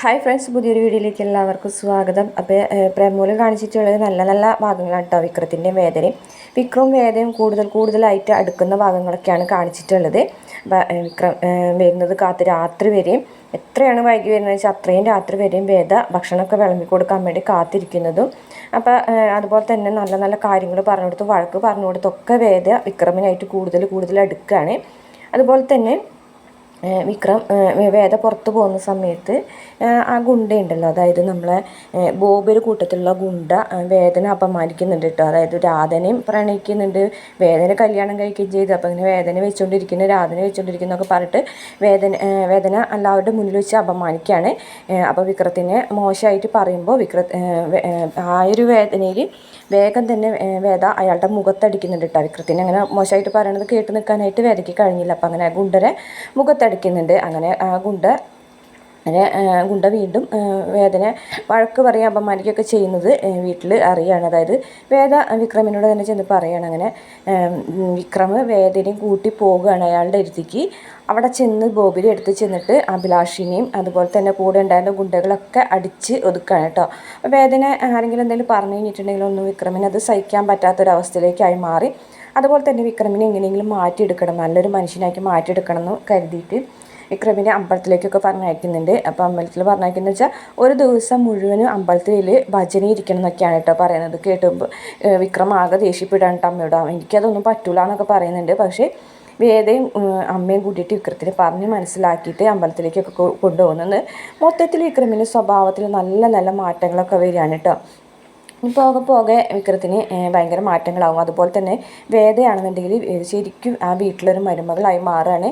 Hi friends പുതിയൊരു വീഡിയോയിലേക്ക് എല്ലാവർക്കും സ്വാഗതം. അപ്പോൾ പ്രമോൽ കാണിച്ചിട്ടുള്ളത് നല്ല നല്ല ഭാഗങ്ങളാണ് കേട്ടോ വിക്രത്തിന്റെയും വേദനയും. വിക്രവും വേദനയും കൂടുതൽ കൂടുതലായിട്ട് അടുക്കുന്ന ഭാഗങ്ങളൊക്കെയാണ് കാണിച്ചിട്ടുള്ളത്. വിക്രം വരുന്നത് കാത്ത് രാത്രി വരെയും. എത്രയാണ് വൈകി വരുന്നത് വെച്ചാൽ അത്രയും രാത്രി വരെയും വേദ ഭക്ഷണമൊക്കെ വിളമ്പി കൊടുക്കാൻ വേണ്ടി കാത്തിരിക്കുന്നതും. അപ്പോൾ അതുപോലെ തന്നെ നല്ല നല്ല കാര്യങ്ങൾ പറഞ്ഞു കൊടുത്ത് വഴക്ക് പറഞ്ഞു കൊടുത്തൊക്കെ വേദ വിക്രമിനായിട്ട് കൂടുതൽ കൂടുതൽ അടുക്കുകയാണ് അതുപോലെ തന്നെ വിക്രം വേദ പുറത്ത് പോകുന്ന സമയത്ത് ആ ഗുണ്ടയുണ്ടല്ലോ. അതായത് നമ്മളെ ബോബര് കൂട്ടത്തിലുള്ള ഗുണ്ട വേദനെ അപമാനിക്കുന്നുണ്ട് കേട്ടോ. അതായത് രാധനയും പ്രണയിക്കുന്നുണ്ട്. വേദന കല്യാണം കഴിക്കുകയും ചെയ്തു. അപ്പോൾ ഇങ്ങനെ വേദന വെച്ചുകൊണ്ടിരിക്കുന്നു രാധന വെച്ചുകൊണ്ടിരിക്കുന്നു എന്നൊക്കെ പറഞ്ഞിട്ട് വേദന വേദന എല്ലാവരുടെ മുന്നിൽ വെച്ച് അപമാനിക്കുകയാണ്. അപ്പോൾ വിക്രത്തിനെ മോശമായിട്ട് പറയുമ്പോൾ വിക്ര ആ ഒരു വേദനയിൽ വേഗം തന്നെ വേദ അയാളുടെ മുഖത്തടിക്കുന്നുണ്ട് കേട്ടോ. വിക്രത്തിനെ അങ്ങനെ മോശമായിട്ട് പറയണത് കേട്ട് നിൽക്കാനായിട്ട് വേദയ്ക്ക് കഴിഞ്ഞില്ല. അപ്പോൾ അങ്ങനെ ഗുണ്ടരെ മുഖത്തടിക്കുന്നുണ്ട് അങ്ങനെ ആ ഗുണ്ട അങ്ങനെ ഗുണ്ട വീണ്ടും വേദന വഴക്ക് പറയുക അപമാനിക്കുകയൊക്കെ ചെയ്യുന്നത് വീട്ടിൽ അറിയാണ്. അതായത് വേദ വിക്രമിനോട് തന്നെ ചെന്ന് പറയാണ് അങ്ങനെ വിക്രമ് വിക്രം വേദനയും കൂട്ടി പോവുകയാണ് അയാളുടെ അടുത്തേക്ക്. അവിടെ ചെന്ന് ബോബിൽ എടുത്ത് ചെന്നിട്ട് അഭിലാഷിനെയും അതുപോലെ തന്നെ കൂടെ ഉണ്ടായിരുന്ന ഗുണ്ടകളൊക്കെ അടിച്ച് ഒതുക്കുകയാണ് കേട്ടോ. വേദന ആരെങ്കിലും എന്തെങ്കിലും പറഞ്ഞു കഴിഞ്ഞിട്ടുണ്ടെങ്കിൽ ഒന്നും വിക്രമിന് അത് സഹിക്കാൻ പറ്റാത്തൊരവസ്ഥയിലേക്കായി മാറി. അതുപോലെ തന്നെ വിക്രമിനെ എങ്ങനെയെങ്കിലും മാറ്റിയെടുക്കണം. നല്ലൊരു മനുഷ്യനാക്കി മാറ്റിയെടുക്കണം എന്ന് കരുതിയിട്ട് വിക്രമിനെ അമ്പലത്തിലേക്കൊക്കെ പറഞ്ഞയക്കുന്നുണ്ട്. അപ്പോൾ അമ്പലത്തിൽ പറഞ്ഞയക്കുന്നത് വെച്ചാൽ ഒരു ദിവസം മുഴുവനും അമ്പലത്തിൽ ഭജന ഇരിക്കണം എന്നൊക്കെയാണ് കേട്ടോ പറയുന്നത്. കേട്ടുമ്പോൾ വിക്രം ആകെ ദേഷ്യപ്പെടാണ് കേട്ടോ അമ്മയോട്. എനിക്കതൊന്നും പറ്റൂല എന്നൊക്കെ പറയുന്നുണ്ട്. പക്ഷേ വേദയും അമ്മയും കൂട്ടിയിട്ട് വിക്രത്തിനെ പറഞ്ഞ് മനസ്സിലാക്കിയിട്ട് അമ്പലത്തിലേക്കൊക്കെ കൊണ്ടുപോകുന്നത്. മൊത്തത്തിൽ വിക്രമിന്റെ സ്വഭാവത്തിൽ നല്ല നല്ല മാറ്റങ്ങളൊക്കെ വരികയാണ് കേട്ടോ. പോകെ പോകെ വിക്രത്തിന് ഭയങ്കര മാറ്റങ്ങളാവും. അതുപോലെ തന്നെ വേദയാണെന്നുണ്ടെങ്കിൽ ശരിക്കും ആ വീട്ടിലൊരു മരുമകളായി മാറുകയാണ്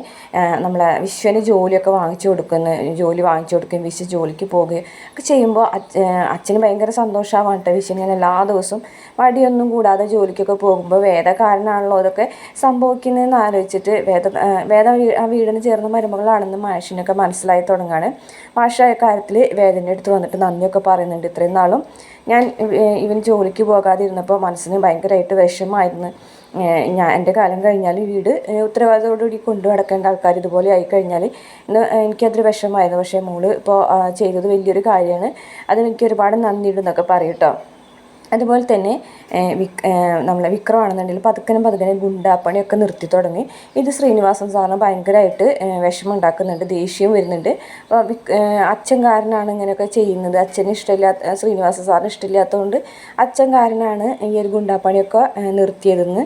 നമ്മളെ വിശ്വന് ജോലിയൊക്കെ വാങ്ങിച്ചു കൊടുക്കുന്ന. ജോലി വാങ്ങിച്ചു കൊടുക്കുകയും വിശ്വ ജോലിക്ക് പോവുകയും ഒക്കെ ചെയ്യുമ്പോൾ അച്ഛന് ഭയങ്കര സന്തോഷമാവാണ് കേട്ടോ വിശ്വൻ ഇങ്ങനെ എല്ലാ ദിവസവും വടിയൊന്നും കൂടാതെ ജോലിക്കൊക്കെ പോകുമ്പോൾ വേദ കാരണമാണല്ലോ അതൊക്കെ സംഭവിക്കുന്നതെന്ന് ആലോചിച്ചിട്ട് വേദ വേദ ആ വീടിന് ചേർന്ന മരുമകളാണെന്ന് മാഷിനൊക്കെ മനസ്സിലായി തുടങ്ങുകയാണ് മാഷായ കാര്യത്തിൽ വേദന്റെ അടുത്ത് വന്നിട്ട് നന്ദിയൊക്കെ പറയുന്നുണ്ട് ഇത്രയും നാളും. ഞാൻ ഇവൻ ജോലിക്ക് പോകാതിരുന്നപ്പോൾ മനസ്സിന് ഭയങ്കരമായിട്ട് വിഷമമായിരുന്നു. ഞാൻ എന്റെ കാലം കഴിഞ്ഞാൽ വീട് ഉത്തരവാദിത്തോടുകൂടി കൊണ്ടു നടക്കേണ്ട ആൾക്കാർ ഇതുപോലെ ആയി കഴിഞ്ഞാൽ ഇന്ന് എനിക്കതൊരു വിഷമമായിരുന്നു. പക്ഷേ മോൾ ഇപ്പോൾ ചെയ്തത് വലിയൊരു കാര്യമാണ്. അതിന് എനിക്ക് ഒരുപാട് നന്ദിയുണ്ടെന്നൊക്കെ പറയും കേട്ടോ. അതുപോലെ തന്നെ നമ്മളെ വിക്രമാണെന്നുണ്ടെങ്കിൽ പതുക്കനും പതുക്കനെ ഗുണ്ടാപ്പണിയൊക്കെ നിർത്തി തുടങ്ങി. ഇത് ശ്രീനിവാസൻ സാറിന് ഭയങ്കരമായിട്ട് വിഷമം ഉണ്ടാക്കുന്നുണ്ട് ദേഷ്യം വരുന്നുണ്ട്. അപ്പോൾ അച്ഛൻ കാരനാണ് ഇങ്ങനെയൊക്കെ ചെയ്യുന്നത്. അച്ഛന് ഇഷ്ടമില്ലാത്ത ശ്രീനിവാസൻ സാറിന് ഇഷ്ടമില്ലാത്തതുകൊണ്ട് അച്ഛൻ കാരനാണ് ഈ ഒരു ഗുണ്ടാപ്പണിയൊക്കെ നിർത്തിയതെന്ന്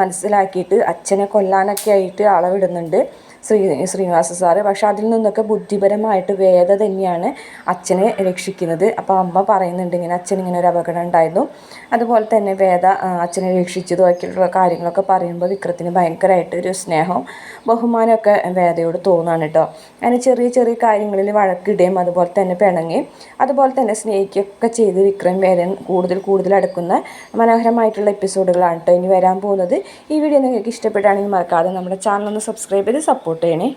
മനസ്സിലാക്കിയിട്ട് അച്ഛനെ കൊല്ലാനൊക്കെ ആയിട്ട് അളവിടുന്നുണ്ട് ശ്രീ ശ്രീനിവാസ സാറ്. പക്ഷെ അതിൽ നിന്നൊക്കെ ബുദ്ധിപരമായിട്ട് വേദ തന്നെയാണ് അച്ഛനെ രക്ഷിക്കുന്നത്. അപ്പോൾ അമ്മ പറയുന്നുണ്ട് ഇങ്ങനെ അച്ഛൻ ഇങ്ങനെ ഒരു അപകടം ഉണ്ടായിരുന്നു. അതുപോലെ തന്നെ വേദ അച്ഛനെ രക്ഷിച്ചതും ഒക്കെയുള്ള കാര്യങ്ങളൊക്കെ പറയുമ്പോൾ വിക്രത്തിന് ഭയങ്കരമായിട്ട് ഒരു സ്നേഹവും ബഹുമാനമൊക്കെ വേദയോട് തോന്നുകയാണ് കേട്ടോ. അങ്ങനെ ചെറിയ ചെറിയ കാര്യങ്ങളിൽ വഴക്കിടുകയും അതുപോലെ തന്നെ പിണങ്ങുകയും അതുപോലെ തന്നെ സ്നേഹിക്കുകയൊക്കെ ചെയ്ത് വിക്രം വേദൻ കൂടുതൽ കൂടുതൽ അടുക്കുന്ന മനോഹരമായിട്ടുള്ള എപ്പിസോഡുകളാണ് കേട്ടോ. ഇനി വരാൻ പോകുന്നത് ഈ വീഡിയോ നിങ്ങൾക്ക് ഇഷ്ടപ്പെട്ടാണെങ്കിൽ മറക്കാതെ നമ്മുടെ ചാനൽ ഒന്ന് സബ്സ്ക്രൈബ് ചെയ്ത് സപ്പോർട്ട്